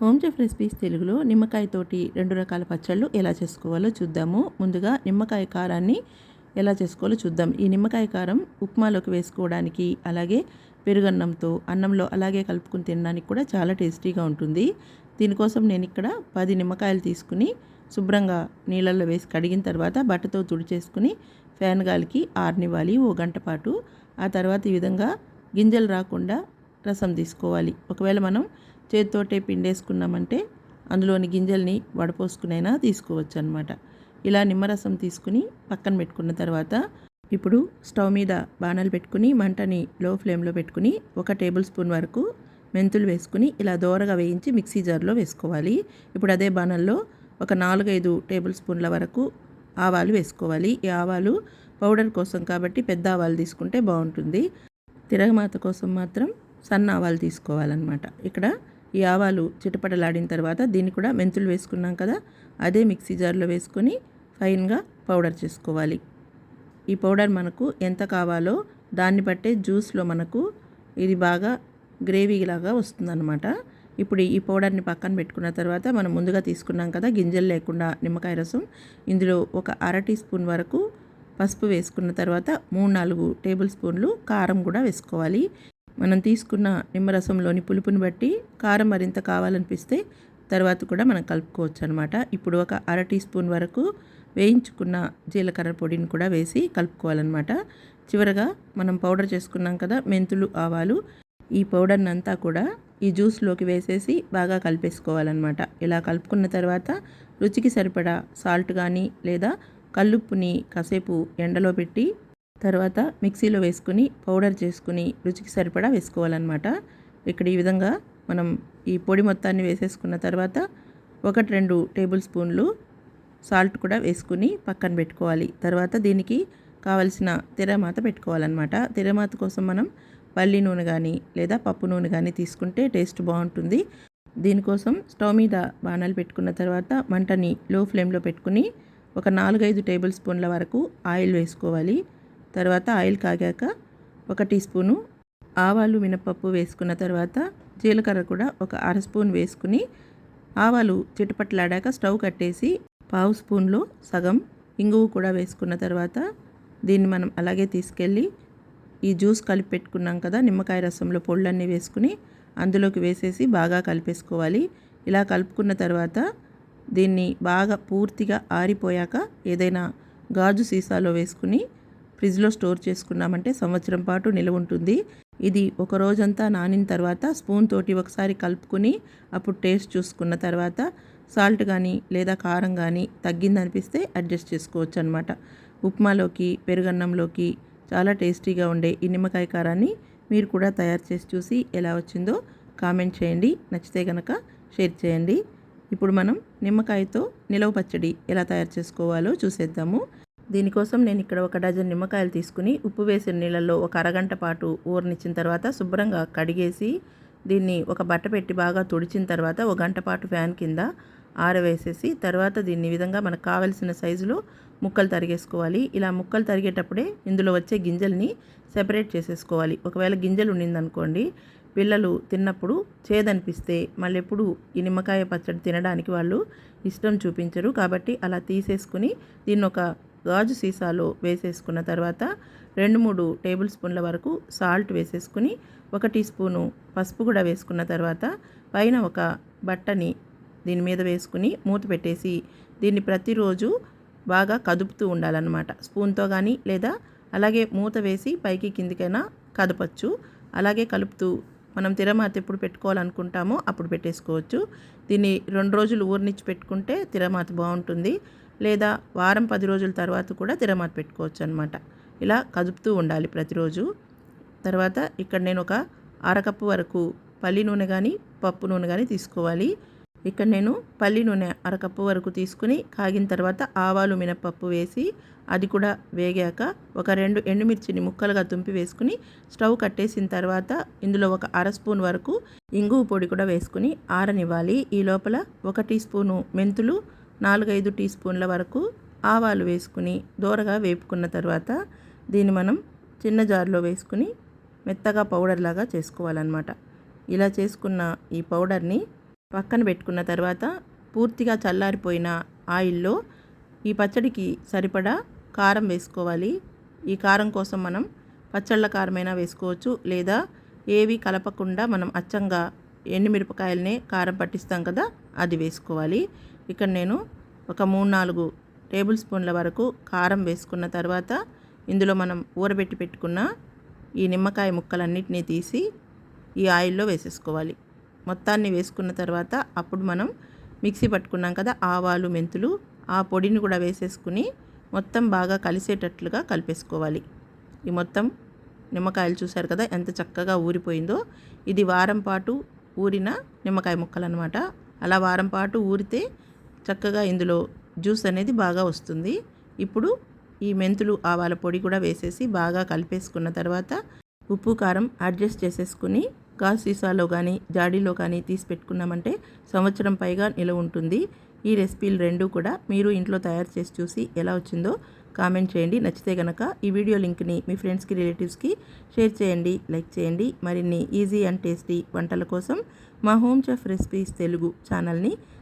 Home chef recipes తెలుగులో నిమ్మకాయతోటి రెండు రకాల పచ్చళ్ళు ఎలా చేసుకోవాలో చూద్దాము. ముందుగా నిమ్మకాయ కారాన్ని ఎలా చేసుకోవాలో చూద్దాం. ఈ నిమ్మకాయ కారం ఉప్మాలోకి వేసుకోవడానికి అలాగే పెరుగన్నంతో అన్నంలో అలాగే కలుపుకుని తినడానికి కూడా చాలా టేస్టీగా ఉంటుంది. దీనికోసం నేను ఇక్కడ పది నిమ్మకాయలు తీసుకుని శుభ్రంగా నీళ్ళల్లో వేసి కడిగిన తర్వాత బట్టతో తుడిచేసుకుని ఫ్యాన్ గాలికి ఆరనివ్వాలి. ఓ గంట పాటు. ఆ తర్వాత ఈ విధంగా గింజలు రాకుండా రసం తీసుకోవాలి. ఒకవేళ మనం చేతితోటే పిండేసుకున్నామంటే అందులోని గింజల్ని వడపోసుకునైనా తీసుకోవచ్చు అనమాట ఇలా నిమ్మరసం తీసుకుని పక్కన పెట్టుకున్న తర్వాత ఇప్పుడు స్టవ్ మీద బాణాలు పెట్టుకుని మంటని లో ఫ్లేమ్లో పెట్టుకుని ఒక టేబుల్ స్పూన్ వరకు మెంతులు వేసుకుని ఇలా దోరగా వేయించి మిక్సీ జార్లో వేసుకోవాలి. ఇప్పుడు అదే బాణల్లో ఒక నాలుగైదు టేబుల్ స్పూన్ల వరకు ఆవాలు వేసుకోవాలి. ఈ ఆవాలు పౌడర్ కోసం కాబట్టి పెద్ద ఆవాలు తీసుకుంటే బాగుంటుంది. తిరగమాత కోసం మాత్రం సన్న ఆవాలు తీసుకోవాలన్నమాట. ఇక్కడ ఈ ఆవాలు చిటపటలాడిన తర్వాత దీన్ని కూడా మెంతులు వేసుకున్నాం కదా అదే మిక్సీ జార్లో వేసుకొని ఫైన్గా పౌడర్ చేసుకోవాలి. ఈ పౌడర్ మనకు ఎంత కావాలో దాన్ని బట్టే జ్యూస్లో మనకు ఇది బాగా గ్రేవీలాగా వస్తుందన్నమాట. ఇప్పుడు ఈ పౌడర్ని పక్కన పెట్టుకున్న తర్వాత మనం ముందుగా తీసుకున్నాం కదా గింజలు లేకుండా నిమ్మకాయ రసం ఇందులో ఒక అర టీ స్పూన్ వరకు పసుపు వేసుకున్న తర్వాత మూడు నాలుగు టేబుల్ స్పూన్లు కారం కూడా వేసుకోవాలి. మనం తీసుకున్న నిమ్మరసంలోని పులుపుని బట్టి కారం మరింత కావాలనిపిస్తే తర్వాత కూడా మనం కలుపుకోవచ్చు అనమాట ఇప్పుడు ఒక అర టీ స్పూన్ వరకు వేయించుకున్న జీలకర్ర పొడిని కూడా వేసి కలుపుకోవాలన్నమాట. చివరగా మనం పౌడర్ చేసుకున్నాం కదా మెంతులు ఆవాలు ఈ పౌడర్ని అంతా కూడా ఈ జ్యూస్లోకి వేసేసి బాగా కలిపేసుకోవాలన్నమాట. ఇలా కలుపుకున్న తర్వాత రుచికి సరిపడా సాల్ట్ కానీ లేదా కల్లుప్పుని కాసేపు ఎండలో పెట్టి తర్వాత మిక్సీలో వేసుకుని పౌడర్ చేసుకుని రుచికి సరిపడా వేసుకోవాలన్నమాట. ఇక్కడ ఈ విధంగా మనం ఈ పొడి మొత్తాన్ని వేసేసుకున్న తర్వాత ఒకటి రెండు టేబుల్ స్పూన్లు సాల్ట్ కూడా వేసుకుని పక్కన పెట్టుకోవాలి. తర్వాత దీనికి కావలసిన తెరమాత పెట్టుకోవాలన్నమాట. తెరమాత కోసం మనం పల్లి నూనె కానీ లేదా పప్పు నూనె కానీ తీసుకుంటే టేస్ట్ బాగుంటుంది. దీనికోసం స్టవ్ మీద బాణాలు పెట్టుకున్న తర్వాత మంటని లో ఫ్లేమ్లో పెట్టుకుని ఒక నాలుగైదు టేబుల్ స్పూన్ల వరకు ఆయిల్ వేసుకోవాలి. తర్వాత ఆయిల్ కాగాక ఒక టీ స్పూను ఆవాలు మినపప్పు వేసుకున్న తర్వాత జీలకర్ర కూడా ఒక అర స్పూన్ వేసుకుని ఆవాలు చిటపట్లాడాక స్టవ్ కట్టేసి పావు స్పూన్లో సగం ఇంగువ కూడా వేసుకున్న తర్వాత దీన్ని మనం అలాగే తీసుకెళ్ళి ఈ జ్యూస్ కలిపి పెట్టుకున్నాం కదా నిమ్మకాయ రసంలో పొళ్ళన్నీ వేసుకుని అందులోకి వేసేసి బాగా కలిపేసుకోవాలి. ఇలా కలుపుకున్న తర్వాత దీన్ని బాగా పూర్తిగా ఆరిపోయాక ఏదైనా గాజు సీసాలో వేసుకుని ఫ్రిడ్జ్లో స్టోర్ చేసుకున్నామంటే సంవత్సరం పాటు నిల్వ ఉంటుంది. ఇది ఒక రోజంతా నానిన తర్వాత స్పూన్ తోటి ఒకసారి కలుపుకుని అప్పుడు టేస్ట్ చూసుకున్న తర్వాత సాల్ట్ కానీ లేదా కారం కానీ తగ్గిందనిపిస్తే అడ్జస్ట్ చేసుకోవచ్చు అనమాట ఉప్మాలోకి పెరుగన్నంలోకి చాలా టేస్టీగా ఉండే ఈ నిమ్మకాయ కారాన్ని మీరు కూడా తయారు చేసి చూసి ఎలా వచ్చిందో కామెంట్ చేయండి. నచ్చితే కనుక షేర్ చేయండి. ఇప్పుడు మనం నిమ్మకాయతో నిలవ పచ్చడి ఎలా తయారు చేసుకోవాలో చూసేద్దాము. దీనికోసం నేను ఇక్కడ ఒక డజన్ నిమ్మకాయలు తీసుకుని ఉప్పు వేసిన నీళ్ళల్లో ఒక అరగంట పాటు ఊరనిచ్చిన తర్వాత శుభ్రంగా కడిగేసి దీన్ని ఒక బట్ట పెట్టి బాగా తుడిచిన తర్వాత ఒక గంట పాటు ఫ్యాన్ కింద ఆరవేసేసి తర్వాత దీన్ని విధంగా మనకు కావలసిన సైజులో ముక్కలు తరిగేసుకోవాలి. ఇలా ముక్కలు తరిగేటప్పుడే ఇందులో వచ్చే గింజల్ని సెపరేట్ చేసేసుకోవాలి. ఒకవేళ గింజలు ఉండిందనుకోండి పిల్లలు తిన్నప్పుడు చేదనిపిస్తే మళ్ళీ ఎప్పుడు ఈ నిమ్మకాయ పచ్చడి తినడానికి వాళ్ళు ఇష్టం చూపించరు. కాబట్టి అలా తీసేసుకుని దీన్ని ఒక గాజు సీసాలో వేసేసుకున్న తర్వాత రెండు మూడు టేబుల్ స్పూన్ల వరకు సాల్ట్ వేసేసుకుని ఒక టీ స్పూను పసుపు కూడా వేసుకున్న తర్వాత పైన ఒక బట్టని దీని మీద వేసుకుని మూత పెట్టేసి దీన్ని ప్రతిరోజు బాగా కదుపుతూ ఉండాలన్నమాట. స్పూన్తో కానీ లేదా అలాగే మూత వేసి పైకి కిందికైనా కదపచ్చు. అలాగే కలుపుతూ మనం తిరమాత ఎప్పుడు పెట్టుకోవాలనుకుంటామో అప్పుడు పెట్టేసుకోవచ్చు. దీన్ని రెండు రోజులు ఊరినిచ్చి పెట్టుకుంటే తిరమాత బాగుంటుంది. లేదా వారం పది రోజుల తర్వాత కూడా తిరమాత పెట్టుకోవచ్చు అనమాట ఇలా కదుపుతూ ఉండాలి ప్రతిరోజు. తర్వాత ఇక్కడ నేను ఒక అరకప్పు వరకు పల్లి నూనె కానీ పప్పు నూనె కానీ తీసుకోవాలి. ఇక్కడ నేను పల్లి నూనె అరకప్పు వరకు తీసుకుని కాగిన తర్వాత ఆవాలు మినపప్పు వేసి అది కూడా వేగాక ఒక రెండు ఎండుమిర్చిని ముక్కలుగా తుంపి వేసుకుని స్టవ్ కట్టేసిన తర్వాత ఇందులో ఒక అర స్పూన్ వరకు ఇంగువ పొడి కూడా వేసుకుని ఆరనివ్వాలి. ఈ లోపల ఒక టీ స్పూను మెంతులు నాలుగైదు టీ స్పూన్ల వరకు ఆవాలు వేసుకుని దూరగా వేపుకున్న తర్వాత దీన్ని మనం చిన్న జార్లో వేసుకుని మెత్తగా పౌడర్ లాగా చేసుకోవాలన్నమాట. ఇలా చేసుకున్న ఈ పౌడర్ని పక్కన పెట్టుకున్న తర్వాత పూర్తిగా చల్లారిపోయిన ఆయిల్లో ఈ పచ్చడికి సరిపడా కారం వేసుకోవాలి. ఈ కారం కోసం మనం పచ్చళ్ళ కారమైనా వేసుకోవచ్చు లేదా ఏవి కలపకుండా మనం అచ్చంగా ఎండుమిరపకాయలనే కారం పట్టిస్తాం కదా అది వేసుకోవాలి. ఇక్కడ నేను ఒక మూడు నాలుగు టేబుల్ స్పూన్ల వరకు కారం వేసుకున్న తర్వాత ఇందులో మనం ఊరబెట్టి పెట్టుకున్న ఈ నిమ్మకాయ ముక్కలన్నిటినీ తీసి ఈ ఆయిల్లో వేసేసుకోవాలి. మొత్తాన్ని వేసుకున్న తర్వాత అప్పుడు మనం మిక్సీ పట్టుకున్నాం కదా ఆవాలు మెంతులు ఆ పొడిని కూడా వేసేసుకుని మొత్తం బాగా కలిసేటట్లుగా కలిపేసుకోవాలి. ఈ మొత్తం నిమ్మకాయలు చూశారు కదా ఎంత చక్కగా ఊరిపోయిందో. ఇది వారం పాటు ఊరిన నిమ్మకాయ ముక్కలు అనమాట అలా వారం పాటు ఊరితే చక్కగా ఇందులో జ్యూస్ అనేది బాగా వస్తుంది. ఇప్పుడు ఈ మెంతులు ఆవాల పొడి కూడా వేసేసి బాగా కలిపేసుకున్న తర్వాత ఉప్పు కారం అడ్జస్ట్ చేసేసుకుని గాజు సీసాలో కానీ జాడీలో కానీ తీసి పెట్టుకున్నామంటే సంవత్సరం పైగా నిలవ ఉంటుంది. ఈ రెసిపీలు రెండు కూడా మీరు ఇంట్లో తయారు చేసి చూసి ఎలా వచ్చిందో కామెంట్ చేయండి. నచ్చితే కనుక ఈ వీడియో లింక్ని మీ ఫ్రెండ్స్కి రిలేటివ్స్కి షేర్ చేయండి లైక్ చేయండి. మరిన్ని ఈజీ అండ్ టేస్టీ వంటల కోసం మా హోమ్ చెఫ్ రెసిపీస్ తెలుగు ఛానల్ని